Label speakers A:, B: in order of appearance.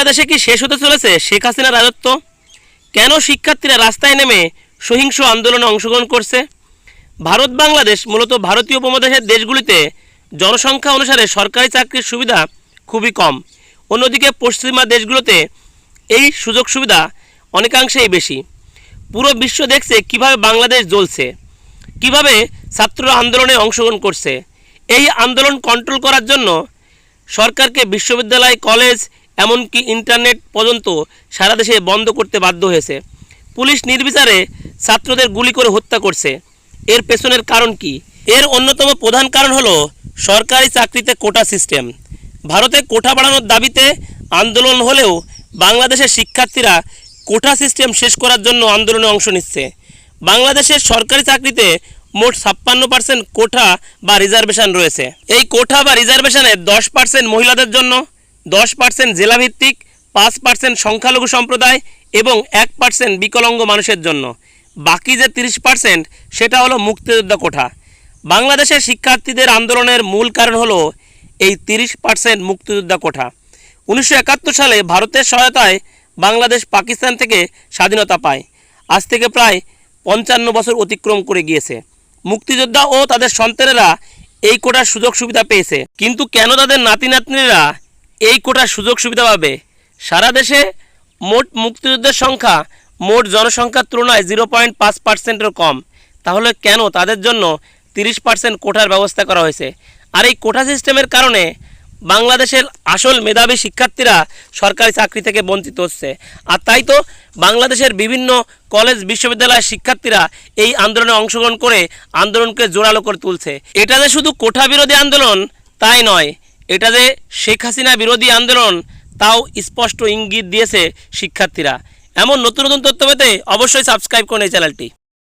A: বাংলাদেশে কি শেষ হতে চলেছে শেখ হাসিনার রাজত্ব? কেন শিক্ষার্থীরা রাস্তায় নেমে সহিংস আন্দোলনে অংশগ্রহণ করছে? ভারত বাংলাদেশ মূলত ভারতীয় উপমহাদেশের দেশগুলিতে জনসংখ্যা অনুসারে সরকারি চাকরির সুবিধা খুবই কম। অন্যদিকে পশ্চিমা দেশগুলোতে এই সুযোগ সুবিধা অনেকাংশেই বেশি। পুরো বিশ্ব দেখছে কীভাবে বাংলাদেশ জ্বলছে, কীভাবে ছাত্র আন্দোলনে অংশগ্রহণ করছে। এই আন্দোলন কন্ট্রোল করার জন্য সরকারকে বিশ্ববিদ্যালয়, কলেজ এমনকি ইন্টারনেট পর্যন্ত সারা দেশে বন্ধ করতে বাধ্য হয়েছে। পুলিশ নির্বিচারে ছাত্রদের গুলি করে হত্যা করছে। এর পেছনের কারণ কি? এর অন্যতম প্রধান কারণ হলো সরকারি চাকরিতে কোটা সিস্টেম। ভারতে কোটা বাড়ানোর দাবিতে আন্দোলন হলেও বাংলাদেশের শিক্ষার্থীরা কোটা সিস্টেম শেষ করার জন্য আন্দোলনে অংশ নিচ্ছে। বাংলাদেশের সরকারি চাকরিতে মোট ছাপ্পান্ন পার্সেন্ট কোঠা বা রিজার্ভেশন রয়েছে। এই কোঠা বা রিজার্ভেশনে দশ পার্সেন্ট মহিলাদের জন্য দশ পার্সেন্ট জেলাভিত্তিক, পাঁচ পার্সেন্ট সংখ্যালঘু সম্প্রদায় এবং এক পার্সেন্ট বিকলাঙ্গ মানুষের জন্য। বাকি যে তিরিশ পার্সেন্ট সেটা হলো মুক্তিযোদ্ধা কোঠা। বাংলাদেশের শিক্ষার্থীদের আন্দোলনের মূল কারণ হলো এই তিরিশ পার্সেন্ট মুক্তিযোদ্ধা কোঠা। উনিশশো একাত্তর সালে ভারতের সহায়তায় বাংলাদেশ পাকিস্তান থেকে স্বাধীনতা পায়। আজ থেকে প্রায় পঞ্চান্ন বছর অতিক্রম করে গিয়েছে। মুক্তিযোদ্ধা ও তাদের সন্তানেরা এই কোটার সুযোগ সুবিধা পেয়েছে। কিন্তু কেন তাদের নাতি নাতনিরা এই কোটার সুযোগ সুবিধা পাবে। সারা দেশে মোট মুক্তিযুদ্ধের সংখ্যা, মোট জনসংখ্যার তুলনায় জিরো পয়েন্ট পাঁচ পার্সেন্টের কম। তাহলে কেন তাদের জন্য তিরিশ পার্সেন্ট কোটার ব্যবস্থা করা হয়েছে? আর এই কোটা সিস্টেমের কারণে বাংলাদেশের আসল মেধাবী শিক্ষার্থীরা সরকারি চাকরি থেকে বঞ্চিত হচ্ছে। আর তাই তো বাংলাদেশের বিভিন্ন কলেজ, বিশ্ববিদ্যালয়ের শিক্ষার্থীরা এই আন্দোলনে অংশগ্রহণ করে আন্দোলনকে জোরালো করে তুলছে। এটা যে শুধু কোঠা বিরোধী আন্দোলন, তাই নয়। এটা যে শেখ হাসিনা বিরোধী আন্দোলন, তাও স্পষ্ট ইঙ্গিত দিয়েছে শিক্ষার্থীরা। এমন নতুন নতুন তথ্য পেতে অবশ্যই সাবস্ক্রাইব করুন এই চ্যানেলটি।